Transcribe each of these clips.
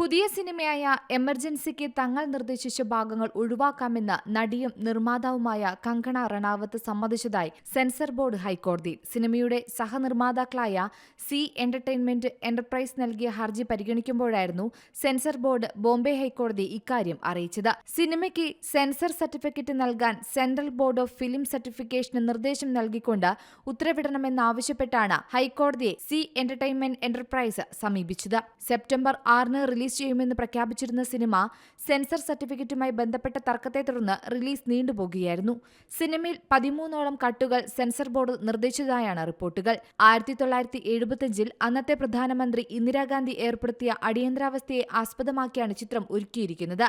പുതിയ സിനിമയായ എമർജൻസിക്ക് തങ്ങൾ നിർദ്ദേശിച്ച ഭാഗങ്ങൾ ഒഴിവാക്കാമെന്ന് നടിയും നിർമ്മാതാവുമായ കങ്കണ റണാവത്ത് സമ്മതിച്ചതായി സെൻസർ ബോർഡ് ഹൈക്കോടതി. സിനിമയുടെ സഹനിർമ്മാതാക്കളായ സി എന്റർടൈൻമെന്റ് എന്റർപ്രൈസ് നൽകിയ ഹർജി പരിഗണിക്കുമ്പോഴായിരുന്നു സെൻസർ ബോർഡ് ബോംബെ ഹൈക്കോടതി ഇക്കാര്യം അറിയിച്ചത്. സിനിമയ്ക്ക് സെൻസർ സർട്ടിഫിക്കറ്റ് നൽകാൻ സെൻട്രൽ ബോർഡ് ഓഫ് ഫിലിം സർട്ടിഫിക്കേഷന് നിർദ്ദേശം നൽകിക്കൊണ്ട് ഉത്തരവിടണമെന്നാവശ്യപ്പെട്ടാണ് ഹൈക്കോടതിയെ സി എന്റർടൈൻമെന്റ് എന്റർപ്രൈസ് സമീപിച്ചത്. സെപ്റ്റംബർ ആറിന് റിലീസ് ചെയ്യുമെന്ന് പ്രഖ്യാപിച്ചിരുന്ന സിനിമ സെൻസർ സർട്ടിഫിക്കറ്റുമായി ബന്ധപ്പെട്ട തർക്കത്തെ തുടർന്ന് റിലീസ് നീണ്ടുപോകുകയായിരുന്നു. സിനിമയിൽ പതിമൂന്നോളം കട്ടുകൾ സെൻസർ ബോർഡ് നിർദ്ദേശിച്ചതായാണ് റിപ്പോർട്ടുകൾ. ആയിരത്തി തൊള്ളായിരത്തി എഴുപത്തിയഞ്ചിൽ അന്നത്തെ പ്രധാനമന്ത്രി ഇന്ദിരാഗാന്ധി ഏർപ്പെടുത്തിയ അടിയന്തരാവസ്ഥയെ ആസ്പദമാക്കിയാണ് ചിത്രം ഒരുക്കിയിരിക്കുന്നത്.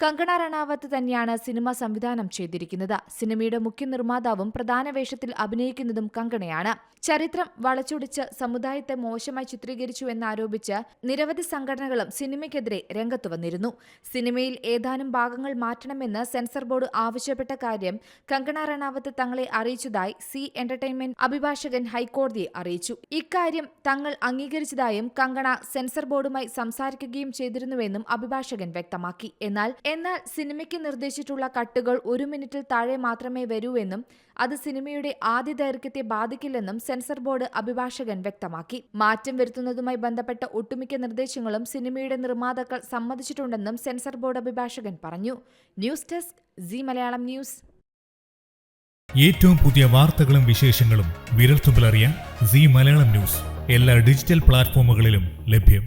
കങ്കണ റണാവത്ത് തന്നെയാണ് സിനിമ സംവിധാനം ചെയ്തിരിക്കുന്നത്. സിനിമയുടെ മുഖ്യ നിർമ്മാതാവും പ്രധാന വേഷത്തിൽ അഭിനയിക്കുന്നതും കങ്കണയാണ്. ചരിത്രം വളച്ചൊടിച്ച് സമുദായത്തെ മോശമായി ചിത്രീകരിച്ചു എന്നാരോപിച്ച് നിരവധി സംഘടനകളും സിനിമയ്ക്കെതിരെ രംഗത്തു വന്നിരുന്നു. സിനിമയിൽ ഏതാനും ഭാഗങ്ങൾ മാറ്റണമെന്ന് സെൻസർ ബോർഡ് ആവശ്യപ്പെട്ട കാര്യം കങ്കണ റണാവത്ത് തങ്ങളെ അറിയിച്ചതായി സി എന്റർടൈൻമെന്റ് അഭിഭാഷകൻ ഹൈക്കോടതിയെ അറിയിച്ചു. ഇക്കാര്യം തങ്ങൾ അംഗീകരിച്ചതായും കങ്കണ സെൻസർ ബോർഡുമായി സംസാരിക്കുകയും ചെയ്തിരുന്നുവെന്നും അഭിഭാഷകൻ വ്യക്തമാക്കി. എന്നാൽ എന്നാൽ സിനിമയ്ക്ക് നിർദ്ദേശിച്ചിട്ടുള്ള കട്ടുകൾ ഒരു മിനിറ്റിൽ താഴെ മാത്രമേ വരൂവെന്നും അത് സിനിമയുടെ ആദ്യ ദൈർഘ്യത്തെ ബാധിക്കില്ലെന്നും സെൻസർ ബോർഡ് അഭിഭാഷകൻ വ്യക്തമാക്കി. മാറ്റം വരുത്തുന്നതുമായി ബന്ധപ്പെട്ട ഒട്ടുമിക്ക നിർദ്ദേശങ്ങളും സിനിമയുടെ നിർമ്മാതാക്കൾ സമ്മതിച്ചിട്ടുണ്ടെന്നും സെൻസർ ബോർഡ് അഭിഭാഷകൻ പറഞ്ഞു. News desk Zee Malayalam news. ഏറ്റവും പുതിയ വാർത്തകളും വിശേഷങ്ങളും വിരൽത്തുമ്പിലറിയാൻ സി മലയാളം ന്യൂസ്. എല്ലാ ഡിജിറ്റൽ പ്ലാറ്റ്ഫോമുകളിലും ലഭ്യം.